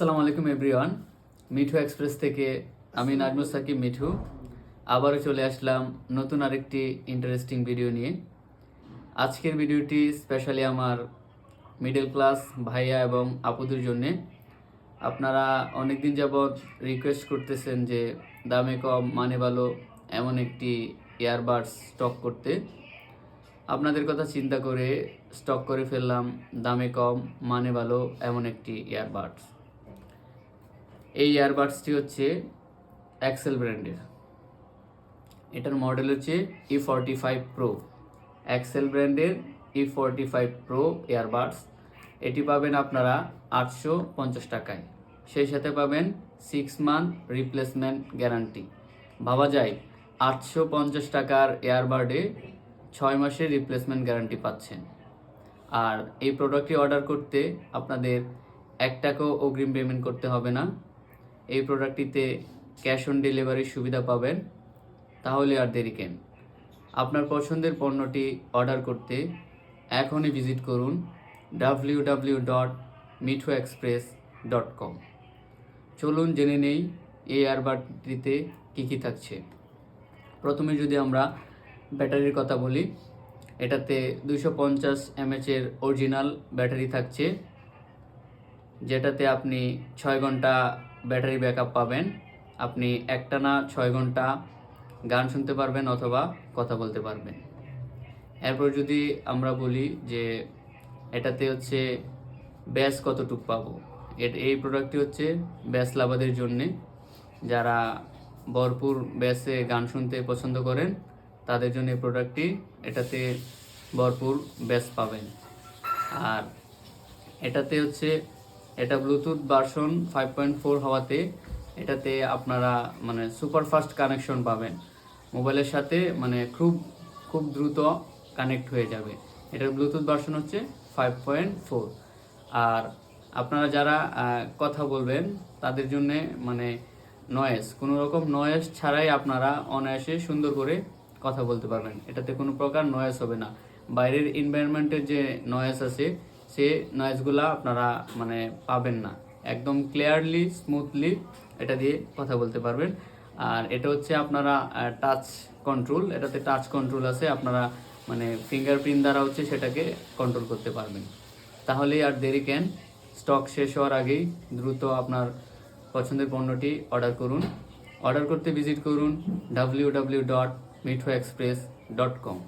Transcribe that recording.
আসসালামু আলাইকুম everyone Mithu express থেকে আমি নাজমুল সাকিব মিঠু। আবারও চলে আসলাম নতুন আরেকটি ইন্টারেস্টিং ভিডিও নিয়ে। আজকের ভিডিওটি স্পেশালি আমার মিডল ক্লাস ভাইয়া এবং আপুদের জন্যে। আপনারা অনেকদিন যাবৎ রিকোয়েস্ট করতেছেন যে দামে কম মানে ভালো, এমন একটি ইয়ারবাডস স্টক করতে। আপনাদের কথা চিন্তা করে স্টক করে ফেললাম, দামে কম মানে ভালো, এমন একটি ইয়ারবাডস এই ইয়ারবাডসটি হচ্ছে অ্যাক্সেল ব্র্যান্ডের এটার মডেল হচ্ছে E forty five pro Axel ব্র্যান্ডের E forty five pro earbuds এটি পাবেন আপনারা আটশো পঞ্চাশ টাকায়। সেই সাথে পাবেন সিক্স মান্থ রিপ্লেসমেন্ট গ্যারান্টি ভাবা যায়, আটশো পঞ্চাশ টাকার এয়ারবাডে ছয় মাসের রিপ্লেসমেন্ট গ্যারান্টি পাচ্ছেন। আর এই প্রোডাক্টটি অর্ডার করতে আপনাদের এক টাকাও অগ্রিম পেমেন্ট করতে হবে না। এই প্রোডাক্টটিতে ক্যাশ অন ডেলিভারির সুবিধা পাবেন, তাহলে আর দেরি কেন? আপনার পছন্দের পণ্যটি অর্ডার করতে এখনই ভিজিট করুন W W dot Mithu express dot com চলুন জেনে নেই এই এয়ারবাডটিতে কী কী থাকছে। প্রথমে যদি আমরা ব্যাটারির কথা বলি, এটাতে দুইশো পঞ্চাশ এমএচের অরিজিনাল ব্যাটারি থাকছে, যেটাতে আপনি ছয় ঘণ্টা ব্যাটারি ব্যাকআপ পাবেন। আপনি একটানা ছয় ঘণ্টা গান শুনতে পারবেন অথবা কথা বলতে পারবেন। এরপর যদি আমরা বলি যে এটাতে হচ্ছে ব্যাস কতটুক পাবো? এই প্রোডাক্টটি হচ্ছে ব্যাস লাভাদের জন্যে। যারা ভরপুর ব্যাসে গান শুনতে পছন্দ করেন, তাদের জন্য এই প্রোডাক্টটি এটাতে ভরপুর ব্যাস পাবেন। আর এটাতে হচ্ছে এটা Bluetooth version five point four হওয়াতে এটাতে আপনারা মানে সুপার ফাস্ট কানেকশন পাবেন। মোবাইলের সাথে মানে খুব খুব দ্রুত কানেক্ট হয়ে যাবে। এটার ব্লুটুথ ভার্সন হচ্ছে ফাইভ পয়েন্ট ফোর আর আপনারা যারা কথা বলবেন, তাদের জন্যে মানে নয়েস কোনো রকম নয়েস ছাড়াই আপনারা অনায়াসে সুন্দর করে কথা বলতে পারবেন। এটাতে কোনো প্রকার নয়েস হবে না। বাইরের এনভায়রনমেন্টের যে নয়েস আছে সে নয়েসগুলা আপনারা মানে পাবেন না। একদম ক্লিয়ারলি স্মুথলি এটা দিয়ে কথা বলতে পারবেন। আর এটা হচ্ছে আপনারা টাচ কন্ট্রোল এটাতে টাচ কন্ট্রোল আছে, আপনারা মানে ফিঙ্গারপ্রিন্ট দ্বারা হচ্ছে সেটাকে কন্ট্রোল করতে পারবেন। তাহলে আর দেরি কেন? স্টক শেষ হওয়ার আগেই দ্রুত আপনার পছন্দের পণ্যটি অর্ডার করুন। অর্ডার করতে ভিজিট করুন W W dot Mitho express dot com